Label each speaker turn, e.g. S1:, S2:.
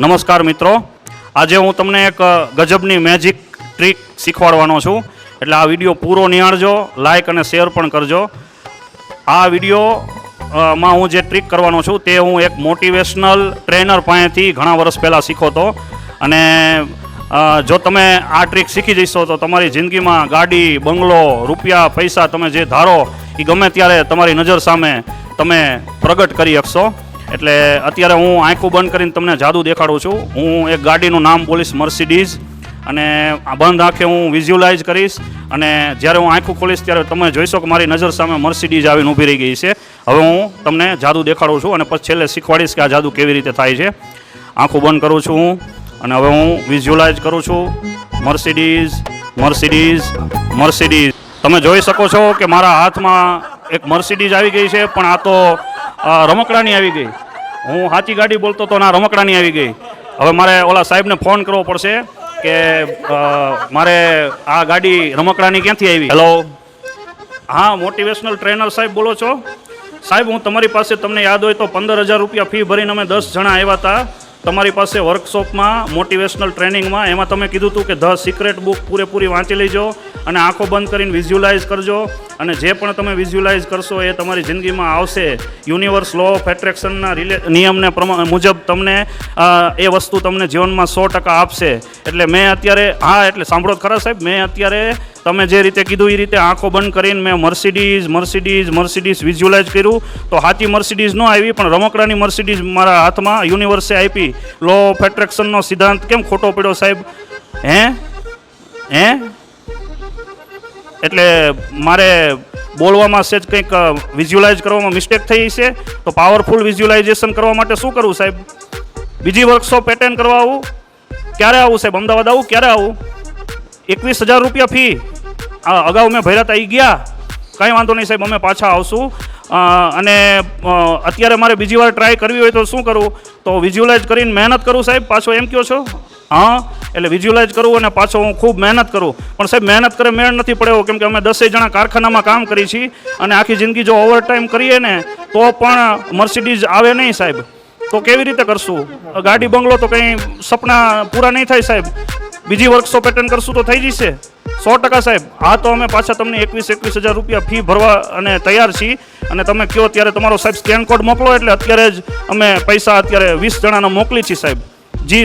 S1: નમસ્કાર મિત્રો. આજે હું તમને એક ગજબની મેજિક ટ્રીક શીખવાડવાનો છું. એટલે આ વીડિયો પૂરો નિહાળજો લાઇક અને શેર પણ કરજો. આ વીડિયો માં હું જે ટ્રીક કરવાનો છું તે હું એક મોટિવેશનલ ટ્રેનર પાસેથી ઘણા વર્ષ પહેલાં શીખો હતો અને જો તમે આ ટ્રીક શીખી જશો તો તમારી જિંદગીમાં ગાડી, બંગલો, રૂપિયા, પૈસા તમે જે ધારો એ ગમે ત્યારે તમારી નજર સામે તમે પ્રગટ કરી શકશો. એટલે અત્યારે હું આંખું બંધ કરીને તમને જાદુ દેખાડું છું. હું એક ગાડીનું નામ બોલીશ મર્સિડીઝ અને આ બંધ આંખે હું વિઝ્યુલાઇઝ કરીશ અને જ્યારે હું આંખું ખોલીશ ત્યારે તમે જોઈશો કે મારી નજર સામે મર્સિડીઝ આવીને ઊભી રહી ગઈ છે. હવે હું તમને જાદુ દેખાડું છું અને પછી છેલ્લે શીખવાડીશ કે આ જાદુ કેવી રીતે થાય છે. આંખું બંધ કરું છું હું અને હવે હું વિઝ્યુલાઇઝ કરું છું. Mercedes Mercedes Mercedes. તમે જોઈ શકો છો કે મારા હાથમાં એક મર્સિડીઝ આવી ગઈ છે, પણ આ તો રમકડાની આવી ગઈ. હું સાચી ગાડી બોલતો તો ના રમકડાની આવી ગઈ. હવે મારે ઓલા સાહેબને ફોન કરવો પડશે કે મારે આ ગાડી રમકડાની ક્યાંથી આવી? હેલો હા મોટિવેશનલ ટ્રેનર સાહેબ બોલો છો. સાહેબ હું તમારી પાસે તમને યાદ હોય તો પંદર હજાર રૂપિયા ફી ભરીને અમે દસ જણા આવ્યા હતા. તમારી પાસે વર્કશોપમાં મોટિવેશનલ ટ્રેનિંગમાં એમાં તમે કીધું હતું કે ધ સિક્રેટ બુક પૂરેપૂરી વાંચી લેજો અને આંખો બંધ કરીને વિઝ્યુલાઇઝ કરજો. અને જે પણ તમે વિઝ્યુલાઇઝ કરશો એ તમારી જિંદગીમાં આવશે. યુનિવર્સ લો ઓફ એટ્રેક્શનના રિલે નિયમને મુજબ તમને એ વસ્તુ તમને જીવનમાં સો ટકા આપશે. એટલે મેં અત્યારે, હા, એટલે સાંભળો ખરા સાહેબ, મેં અત્યારે તમે જે રીતે કીધું એ રીતે આંખો બંધ કરીને મેં મર્સિડીઝ મર્સિડીઝ મર્સિડીઝ વિઝ્યુલાઇઝ કર્યું. તો હાથી મર્સિડીઝ ન આવી, પણ રમકડાની મર્સિડીઝ મારા હાથમાં યુનિવર્સે આપી. લો ઓફ એટ્રેક્શનનો સિદ્ધાંત કેમ ખોટો પડ્યો સાહેબ? હે? હે? એટલે મારે બોલવામાં સેજ કંઈક વિઝ્યુલાઇઝ કરવામાં મિસ્ટેક થઈ છે. તો પાવરફુલ વિઝ્યુલાઇઝેશન કરવા માટે શું કરવું સાહેબ? બીજી વર્કશોપ એટેન્ડ કરવા આવું? ક્યારે આવું સાહેબ? અમદાવાદ આવું? ક્યારે આવું? એકવીસ હજાર રૂપિયા ફી અગાઉ મેં ભર્યા એ ગયા. કંઈ વાંધો નહીં સાહેબ, અમે પાછા આવશું. અને અત્યારે મારે બીજી વાર ટ્રાય કરવી હોય તો શું કરવું તો વિઝ્યુલાઇઝ કરીને મહેનત કરું સાહેબ, પાછો એમ કહો છો? હા, એટલે વિઝ્યુલાઇઝ કરવું અને પાછો હું ખૂબ મહેનત કરું. પણ સાહેબ, મહેનત કરે મેળ નથી પડ્યો કેમ કે અમે દસેય જણા કારખાનામાં કામ કરી છીએ અને આખી જિંદગી જો ઓવરટાઈમ કરીએ ને, તો પણ મર્સિડીઝ આવે નહીં સાહેબ. તો કેવી રીતે કરશું? ગાડી બંગલો તો કંઈ સપના પૂરા નહીં થાય સાહેબ. બીજી વર્કશોપ એટેન્ડ કરશું તો થઈ જશે. સો ટકા સાહેબ હા તો અમે પાછા તમને એકવીસ એકવીસ હજાર રૂપિયા ફી ભરવા અને તૈયાર છીએ. અને તમે કહો ત્યારે તમારો સાહેબ સ્કેન કોડ મોકલો એટલે અત્યારે જ અમે પૈસા અત્યારે વીસ જણાના મોકલી છીએ સાહેબ. જી.